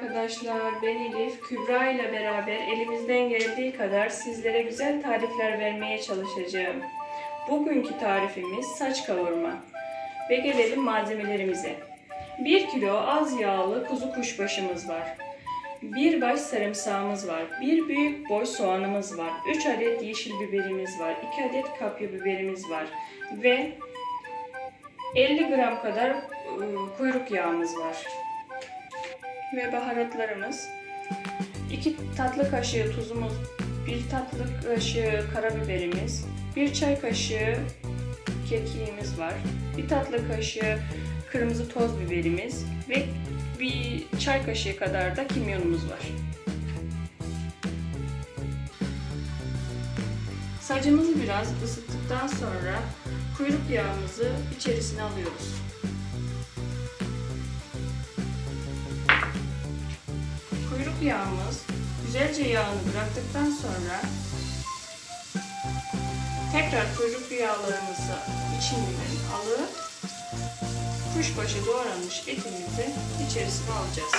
arkadaşlar, ben Elif. Kübra ile beraber elimizden geldiği kadar sizlere güzel tarifler vermeye çalışacağım. Bugünkü tarifimiz saç kavurma. Ve gelelim malzemelerimize. 1 kilo az yağlı kuzu kuşbaşımız var. 1 baş sarımsağımız var. 1 büyük boy soğanımız var. 3 adet yeşil biberimiz var. 2 adet kapya biberimiz var. Ve 50 gram kadar ıı, kuyruk yağımız var ve baharatlarımız 2 tatlı kaşığı tuzumuz, 1 tatlı kaşığı karabiberimiz, 1 çay kaşığı kekiğimiz var, 1 tatlı kaşığı kırmızı toz biberimiz ve bir çay kaşığı kadar da kimyonumuz var. Sacımızı biraz ısıttıktan sonra kuyruk yağımızı içerisine alıyoruz. Yağımız güzelce yağını bıraktıktan sonra tekrar kuyruk yağlarımızı içinden alıp kuşbaşı doğranmış etimizi içerisine alacağız.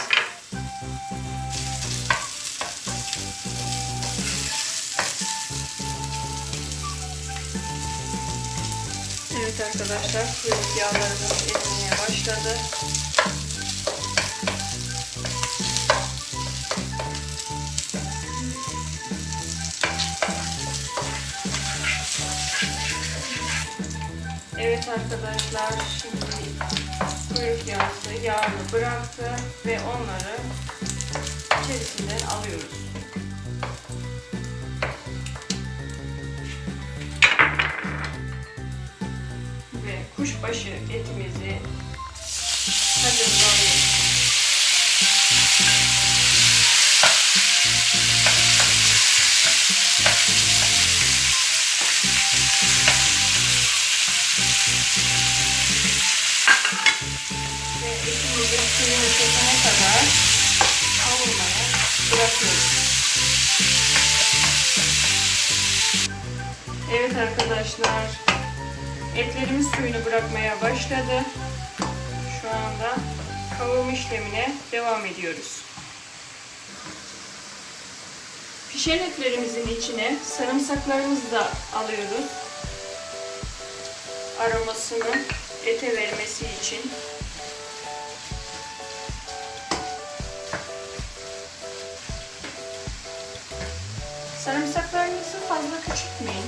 Evet arkadaşlar kuyruk yağlarımız erimeye başladı. Evet arkadaşlar şimdi kuyruk yağısı yağını bıraktı ve onları içerisinden alıyoruz. Ve kuşbaşı etimizi hazırlıyoruz. Ve etimizin suyunu çekene kadar kavurmaya bırakıyoruz. Evet arkadaşlar, etlerimiz suyunu bırakmaya başladı. Şu anda kavurma işlemine devam ediyoruz. Pişen etlerimizin içine sarımsaklarımızı da alıyoruz. Aromasını ete vermesi için. Sarımsaklarınızı fazla küçültmeyin.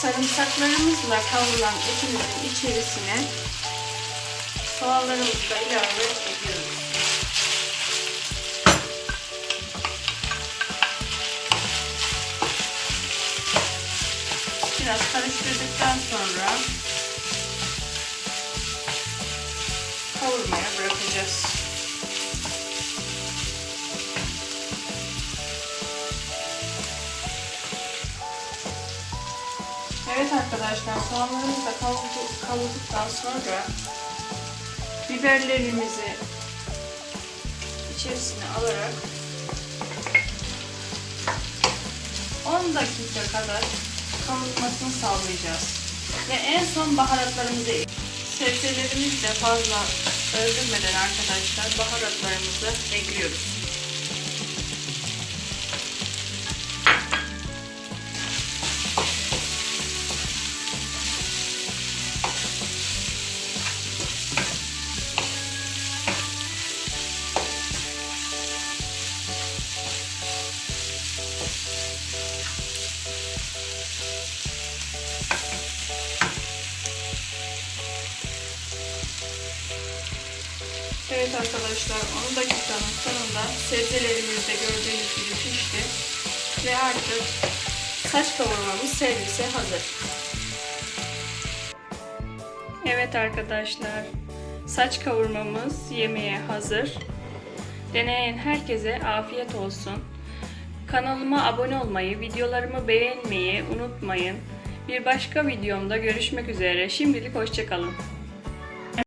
Sarımsaklarımızla kavrulan etimizin içerisine soğanlarımızı da ilave ediyoruz. Biraz karıştırdıktan sonra kavurmaya bırakacağız. Evet arkadaşlar soğanlarımızı da kavurdu- kavurduktan sonra biberlerimizi içerisine alarak 10 dakika kadar kavurmasını sağlayacağız. Ve en son baharatlarımızı sebzelerimizi de fazla öldürmeden arkadaşlar baharatlarımızı ekliyoruz. Evet arkadaşlar 10 dakikanın sonunda sebzelerimiz de gördüğünüz gibi pişti. Ve artık saç kavurmamız servise hazır. Evet arkadaşlar saç kavurmamız yemeğe hazır. Deneyen herkese afiyet olsun. Kanalıma abone olmayı, videolarımı beğenmeyi unutmayın. Bir başka videomda görüşmek üzere. Şimdilik hoşçakalın.